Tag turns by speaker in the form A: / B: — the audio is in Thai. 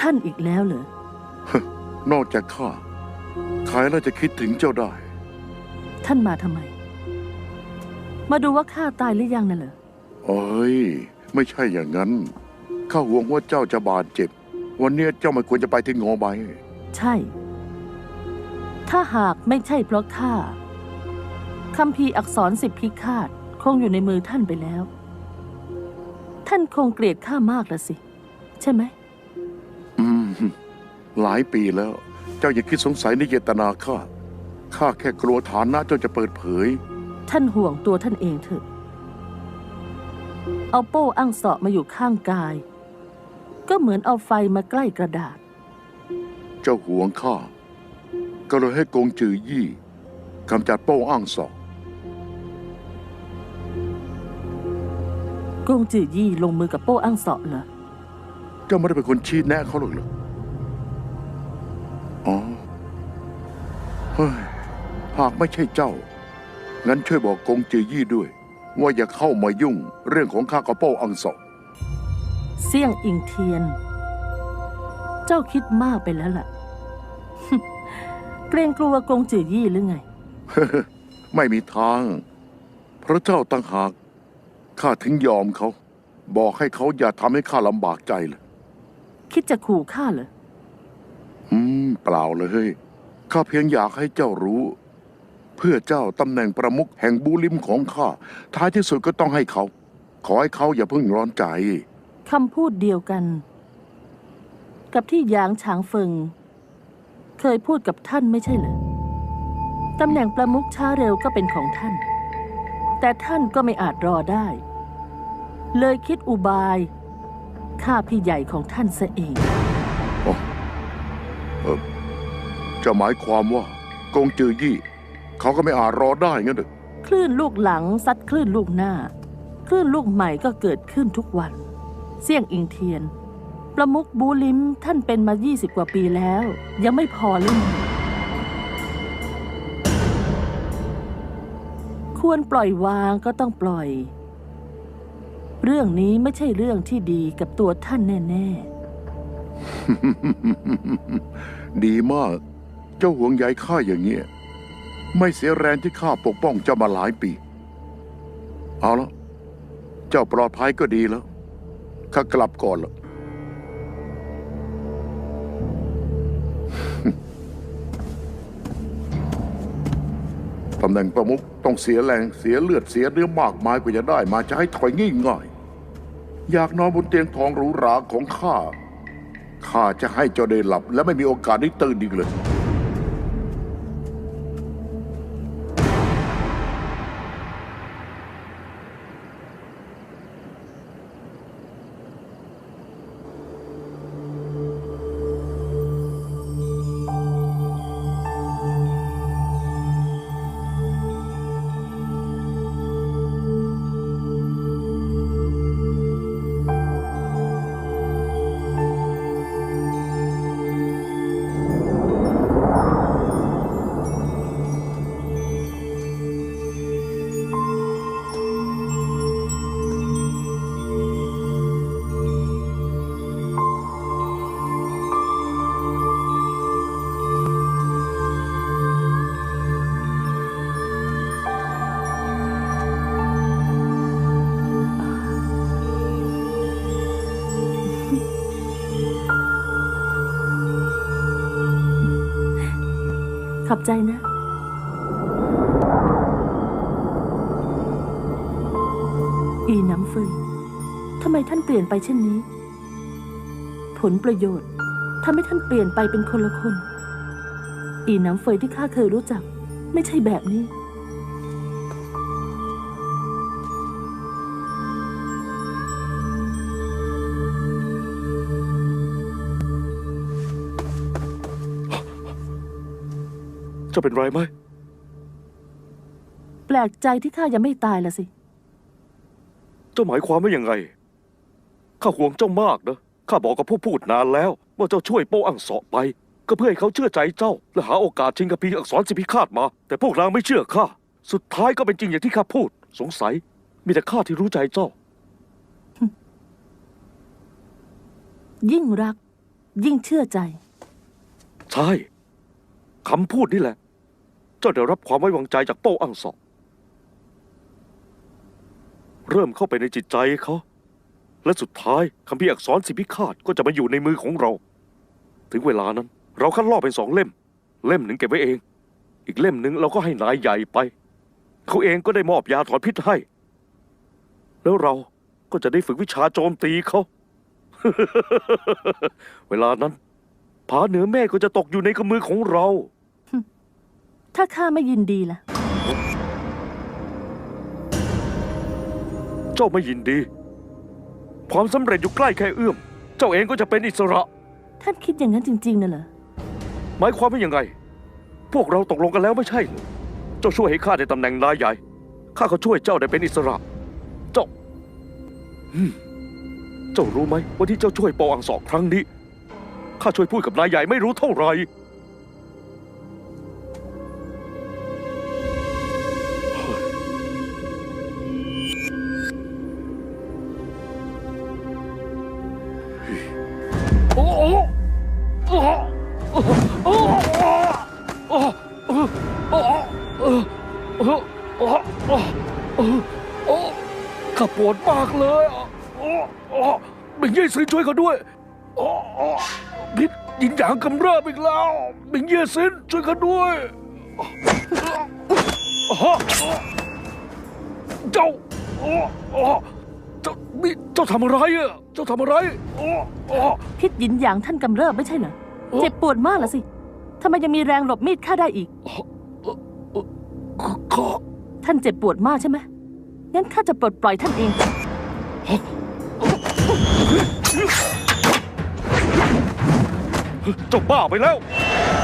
A: ท่านอีกแล้วเหรอ
B: นอกจากข้าใครน่าจะคิดถึงเจ้าได้
A: ท่านมาทำไม มาดูว่าข้าตายหรือยังน่ะเหรอ
B: เอ้ย ไม่ใช่อย่างนั้น ข้าห่วงว่าเจ้าจะบาดเจ็บ วันเนี้ยเจ้าไม่ควรจะไปที่งอใบ
A: ใช่ ถ้าหากไม่ใช่เพราะข้าคำพีร์อักษรสิบพิฆาตคงอยู่ในมือท่านไปแล้ว ท่านคงเกลียดข้ามากละสิ ใช่ไหม
B: อืม หลายปีแล้ว เจ้าอย่าคิดสงสัยในเจตนาข้า ข้าแค่กลัวฐานะเจ้าจะเปิดเผย
A: ท่านห่วงตัวท่านเองเถอะ เอาโป้อั้งเสาะมาอยู่ข้างกาย ก็เหมือนเอาไฟมาใกล้กระดาษ
B: เจ้าห่วงข้า ก็เลยให้กงจือยี่กำจัดโป้อ้างสอก
A: กงจือยี่ลงมือกับโป้อั้งเสาะเหรอ
B: เจ้าไม่ได้เป็นคนชี้แนะเขาหรอกเหรอ อ๋อเฮ้ยหากไม่ใช่เจ้า งั้นช่วยบอกกงจือยี่ด้วย ว่าอย่าเข้ามายุ่งเรื่องของข้ากับโป้อังสอก
A: เสี่ยงอิงเทียน เจ้าคิดมากไปแล้วล่ะ เกรงกลัวกงจือยี่หรือไง
B: ไม่มีทางเพราะเจ้าต่างหาก ข้าถึงยอมเขา บอกให้เขาอย่าทำให้ข้าลำบากใจเลย
A: คิดจะขู่ข้าเหรอ
B: อืม เปล่าเลย ข้าเพียงอยากให้เจ้ารู้ เพื่อเจ้าตำแหน่งประมุขแห่งบูลิมของข้า ท้ายที่สุดก็ต้องให้เขา ขอให้เขาอย่าเพิ่งร้อนใจ
A: คำพูดเดียวกัน กับที่หยางฉางเฟิง เคยพูดกับท่านไม่ใช่เหรอตำแหน่งประมุขช้าเร็วก็เป็นของท่าน แต่ท่านก็ไม่อาจรอได้ เลยคิดอุบายฆ่าพี่ใหญ่ของท่านซะเอง
B: จะหมายความว่ากงจือยี่ เขาก็ไม่อาจรอได้งั้นเหรอ
A: คลื่นลูกหลังซัดคลื่นลูกหน้า คลื่นลูกใหม่ก็เกิดขึ้นทุกวัน เสี่ยงอิงเทียน ประมุขบูลิมท่านเป็นมา 20 กว่าปีแล้ว ยังไม่พอเลยควรปล่อยวางก็ต้องปล่อย เรื่องนี้ไม่ใช่เรื่องที่ดีกับตัวท่านแน่
B: ดีมาก เจ้าห่วงใยข้าอย่างเงี้ย ไม่เสียแรงที่ข้าปกป้องเจ้ามาหลายปี เอาละ เจ้าปลอดภัยก็ดีแล้ว ข้ากลับก่อนละตำแหน่งประมุขต้องเสียแรงเสียเลือดเสียเนื้อมากมายกว่าจะได้มาจะให้ถอยง่ายๆอยากนอนบนเตียงทองหรูหราของข้า ข้าจะให้เจ้าได้หลับ และไม่มีโอกาสได้ตื่นอีกเลย
A: ขอบใจนะอีน้ำเฟยทำไมท่านเปลี่ยนไปเช่นนี้ ผลประโยชน์ทำให้ท่านเปลี่ยนไปเป็นคนละคน อีน้ำเฟยที่ข้าเคยรู้จัก ไม่ใช่แบบนี้
C: เจ้าเป็นไรไหม
A: แปลกใจที่ข้ายังไม่ตายละสิ
C: เจ้าหมายความว่ายังไง ข้าห่วงเจ้ามากนะ ข้าบอกกับผู้พูดนานแล้ว ว่าเจ้าช่วยโป้อังเสาะไป ก็เพื่อให้เขาเชื่อใจเจ้า และหาโอกาสชิงกับพีร์อักษรสิพิฆาตมา แต่พวกนางไม่เชื่อข้า สุดท้ายก็เป็นจริงอย่างที่ข้าพูด สงสัย มีแต่ข้าที่รู้ใจเจ้า
A: ยิ่งรัก ยิ่งเชื่อใจ
C: ใช่ คำพูดนี่แหละเจ้าได้รับความไว้วางใจจากโป้อังสอเริ่มเข้าไปในจิตใจเขา และสุดท้ายคำพิอักษรสิพิฆาตก็จะมาอยู่ในมือของเรา ถึงเวลานั้น เราคัดลอกเป็นสองเล่ม เล่มหนึ่งเก็บไว้เอง อีกเล่มหนึ่งเราก็ให้นายใหญ่ไป เขาเองก็ได้มอบยาถอนพิษให้ แล้วเราก็จะได้ฝึกวิชาโจมตีเขา เวลานั้นผาเหนือเมฆก็จะตกอยู่ในกำมือของเรา
A: ถ้าข้าไม่ยินดีล่ะ
C: เจ้าไม่ยินดี ความสำเร็จอยู่ใกล้แค่เอื้อม เจ้าเองก็จะเป็นอิสระ
A: ท่านคิดอย่างนั้นจริงๆน่ะเหรอ
C: หมายความว่ายังไง พวกเราตกลงกันแล้วไม่ใช่เหรอเจ้าช่วยให้ข้าได้ตำแหน่งนายใหญ่ ข้าก็ช่วยเจ้าได้เป็นอิสระ เจ้าอืมเจ้ารู้ไหมว่าที่เจ้าช่วยปออังสอกครั้งนี้ ข้าช่วยพูดกับนายใหญ่ไม่รู้เท่าไหร่ ข้าปวดมากเลยโอ้โอ้บิงเย่ซินช่วยเขาด้วยโอ้โอ้พิษยินหยางกำเริบอีกแล้วบิงเย่ซินช่วยเขาด้วยเจ้าโอ้โอ้ เจ้านี่เจ้าทำอะไรอะเจ้าทำอะไรโอ้โอ้
A: พิษหยินหยางท่านกำเริบไม่ใช่เหรอ เจ็บปวดมากละสิทำไมยังมีแรงหลบมีดข้าได้อีก
C: ข้า
A: ท่านเจ็บปวดมากใช่ไหมงั้นข้าจะปลดปล่อยท่านเอง
C: เจ้าบ้าไปแล้ว
A: ท